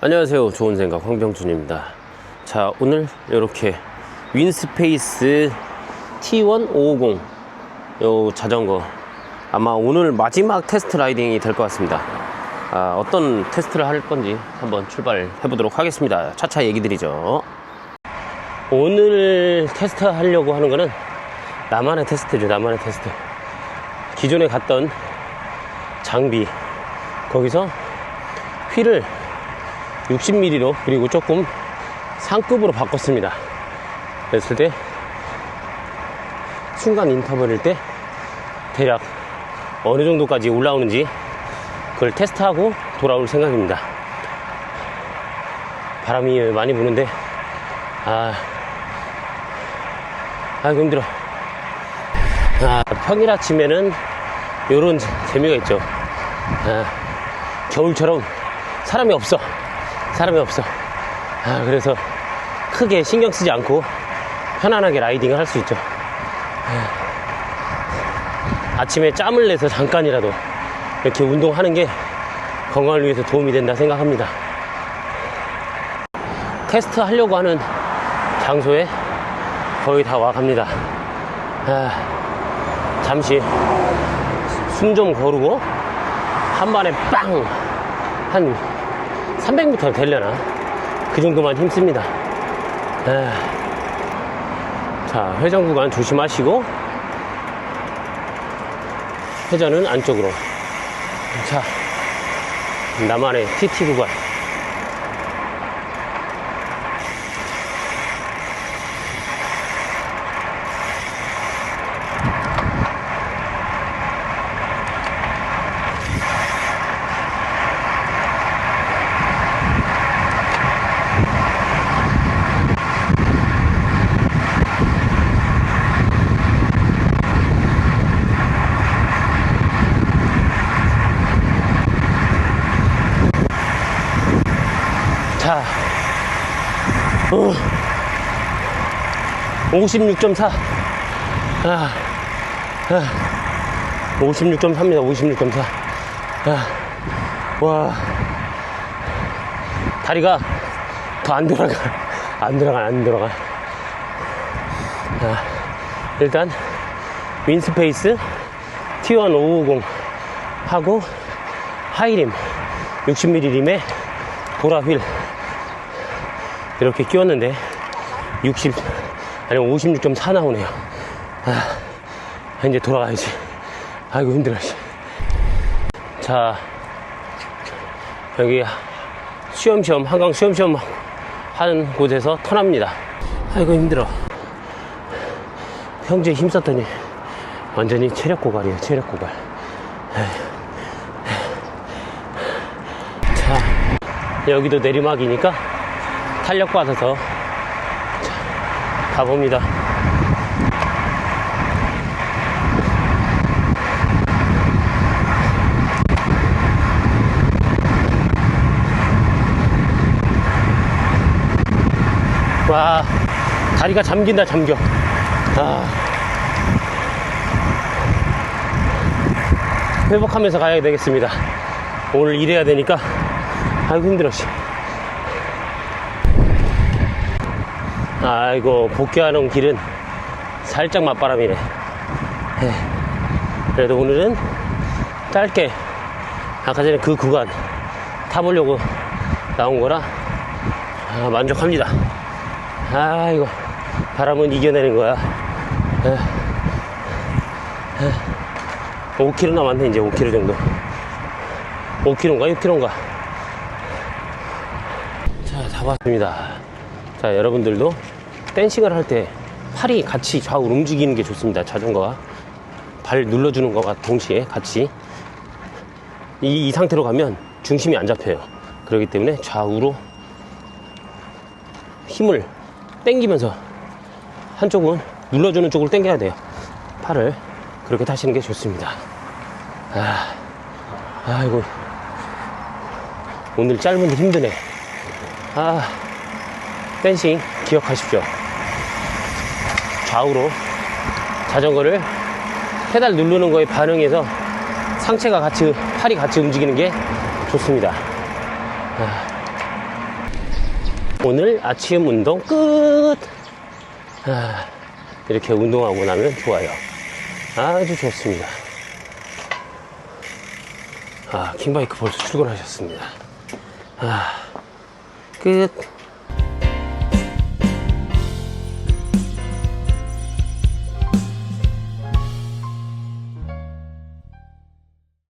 안녕하세요. 좋은 생각 황병준입니다. 자, 오늘 이렇게 윈스페이스 T1 550요 자전거 아마 오늘 마지막 테스트 라이딩이 될 것 같습니다. 아, 어떤 테스트를 할 건지 한번 출발해 보도록 하겠습니다. 차차 얘기 드리죠. 오늘 테스트 하려고 하는 거는 나만의 테스트죠. 나만의 테스트. 기존에 갔던 장비 거기서 휠을 60mm로 그리고 조금 상급으로 바꿨습니다. 그랬을 때 순간 인터벌일 때 대략 어느 정도까지 올라오는지 그걸 테스트하고 돌아올 생각입니다. 바람이 많이 부는데 아 아이고 힘들어. 아, 평일 아침에는 요런 재미가 있죠. 아, 겨울처럼 사람이 없어. 사람이 없어. 아, 그래서 크게 신경 쓰지 않고 편안하게 라이딩을 할 수 있죠. 아, 아침에 짬을 내서 잠깐이라도 이렇게 운동하는 게 건강을 위해서 도움이 된다 생각합니다. 테스트 하려고 하는 장소에 거의 다 와갑니다. 아, 잠시 숨 좀 거르고 한 번에 빵! 한 300m 되려나? 그 정도만 힘씁니다. 아, 자, 회전 구간 조심하시고, 회전은 안쪽으로. 자, 나만의 TT 구간. 자, 어, 56.4. 아, 아, 56.4입니다. 56.4. 아, 와, 다리가 더안 들어가. 안 들어가, 안 들어가. 아, 일단, 윈스페이스 T1 550 하고 하이림 60mm 림에 보라 휠 이렇게 끼웠는데 60 아니면 56.4 나오네요. 아, 이제 돌아가야지. 아이고 힘들어. 씨. 자 여기 시험시험 한강 시험시험 하는 곳에서 턴합니다. 아이고 힘들어. 평소에 힘썼더니 완전히 체력 고갈이에요. 체력 고갈. 자 여기도 내리막이니까 탄력 받아서 자, 가봅니다. 와, 다리가 잠긴다, 잠겨. 아. 회복하면서 가야 되겠습니다. 오늘 일해야 되니까, 아이고, 힘들어, 씨. 아이고 복귀하는 길은 살짝 맞바람이네 에이, 그래도 오늘은 짧게 아까 전에 그 구간 타보려고 나온 거라 아, 만족합니다. 아이고 바람은 이겨내는 거야. 에, 에, 5km 남았네 이제 5km 정도. 5km인가 6km인가. 자다 왔습니다 자 여러분들도 댄싱을 할 때 팔이 같이 좌우로 움직이는 게 좋습니다. 자전거가 발 눌러주는 거가 동시에 같이 이, 이 상태로 가면 중심이 안 잡혀요. 그렇기 때문에 좌우로 힘을 당기면서 한쪽은 눌러주는 쪽으로 당겨야 돼요. 팔을 그렇게 타시는 게 좋습니다. 아, 아이고 오늘 짧은데 힘드네. 아, 댄싱 기억하십시오. 좌우로 자전거를 페달 누르는 거에 반응해서 상체가 같이 팔이 같이 움직이는 게 좋습니다. 아. 오늘 아침 운동 끝! 아, 이렇게 운동하고 나면 좋아요. 아주 좋습니다. 아, 킹바이크 벌써 출근하셨습니다. 아, 끝.